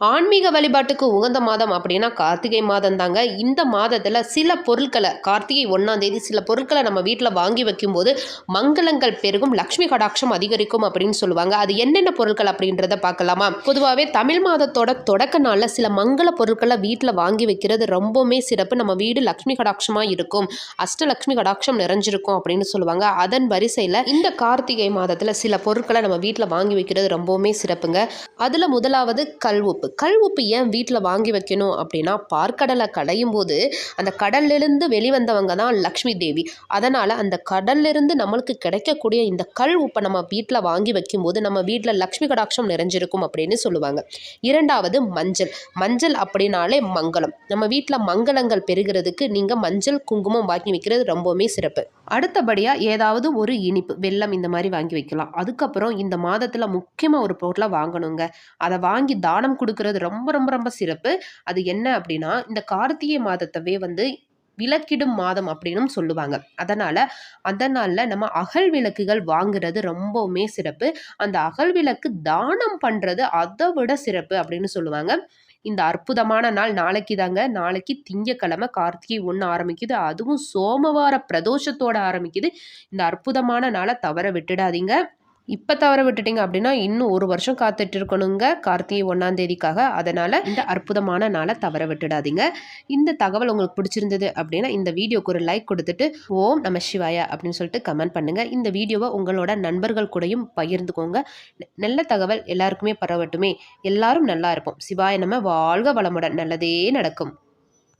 ஆன்மீக வழிபாட்டுக்கு உகந்த மாதம் அப்படின்னா கார்த்திகை மாதம் தாங்க. இந்த மாதத்தில் சில பொருட்களை கார்த்திகை ஒன்றாம் தேதி சில பொருட்களை நம்ம வீட்டில் வாங்கி வைக்கும்போது மங்களங்கள் பெருகும் லக்ஷ்மி கடாட்சம் அதிகரிக்கும் அப்படின்னு சொல்லுவாங்க. அது என்னென்ன பொருட்கள் அப்படின்றத பார்க்கலாமா? பொதுவாகவே தமிழ் மாதத்தோட தொடக்க நாளில் சில மங்கள பொருட்களை வீட்டில் வாங்கி வைக்கிறது ரொம்பவுமே சிறப்பு. நம்ம வீடு லக்ஷ்மி கடாட்சமாக இருக்கும். அஷ்டலக்ஷ்மி கடாட்சம் நிறைஞ்சிருக்கும் அப்படின்னு சொல்லுவாங்க. அதன் வரிசையில் இந்த கார்த்திகை மாதத்தில் சில பொருட்களை நம்ம வீட்டில் வாங்கி வைக்கிறது ரொம்பவுமே சிறப்புங்க. அதில் முதலாவது கல் உப்பு கல் உப்பு ஏன் வீட்டில் வாங்கி வைக்கணும் அப்படின்னா பார்க்கடலை கடையும் போது அந்த கடல்லிருந்து வெளிவந்தவங்க தான் லக்ஷ்மி தேவி. அதனால் அந்த கடல்லிருந்து நம்மளுக்கு கிடைக்கக்கூடிய இந்த கல் உப்பை நம்ம வீட்டில் வாங்கி வைக்கும்போது நம்ம வீட்டில் லக்ஷ்மி கடாட்சம் நிறைஞ்சிருக்கும் அப்படின்னு சொல்லுவாங்க. இரண்டாவது மஞ்சள். மஞ்சள் அப்படின்னாலே மங்களம். நம்ம வீட்டில் மங்களங்கள் பெறுகிறதுக்கு நீங்கள் மஞ்சள் குங்குமம் வாங்கி வைக்கிறது ரொம்பவுமே சிறப்பு. அடுத்தபடியாக ஏதாவது ஒரு இனிப்பு வெல்லம் இந்த மாதிரி வாங்கி வைக்கலாம். அதுக்கப்புறம் இந்த மாதத்தில் முக்கியமாக ஒரு பொருளை வாங்கணுங்க. அதை வாங்கி தானம் கொடுக்கறது ரொம்ப ரொம்ப ரொம்ப சிறப்பு. அது என்ன அப்படின்னா இந்த கார்த்திகை மாதத்தவே வந்து விளக்கிடும் மாதம் அப்படின்னும் சொல்லுவாங்க. அதனால் அதனால் நம்ம அகல் விளக்குகள் வாங்குறது ரொம்பவுமே சிறப்பு. அந்த அகல் விளக்கு தானம் பண்ணுறது அதை விட சிறப்பு அப்படின்னு சொல்லுவாங்க. இந்த அற்புதமான நாள் நாளைக்கு தாங்க. நாளைக்கு திங்கக்கிழமை கார்த்திகை ஒன்று ஆரம்பிக்குது. அதுவும் சோமவார பிரதோஷத்தோடு ஆரம்பிக்குது. இந்த அற்புதமான நாளை தவற விட்டுடாதீங்க. இப்போ தவற விட்டுட்டீங்க அப்படின்னா இன்னும் ஒரு வருஷம் காத்துட்டு இருக்கணுங்க. கார்த்திகை ஒன்றாம் தேதிக்காக. அதனால் இந்த அற்புதமான நாளை தவற விட்டுடாதீங்க. இந்த தகவல் உங்களுக்கு பிடிச்சிருந்தது அப்படின்னா இந்த வீடியோக்கு ஒரு லைக் கொடுத்துட்டு ஓம் நம சிவாயா அப்படின்னு சொல்லிட்டு கமெண்ட் பண்ணுங்கள் இந்த வீடியோவை உங்களோட நண்பர்கள் கூடயும் பகிர்ந்துக்கோங்க. நல்ல தகவல் எல்லாருக்குமே பரவட்டுமே. எல்லாரும் நல்லா இருப்போம். சிவாய நம்ம வாழ்க வளமுடன். நல்லதே நடக்கும்.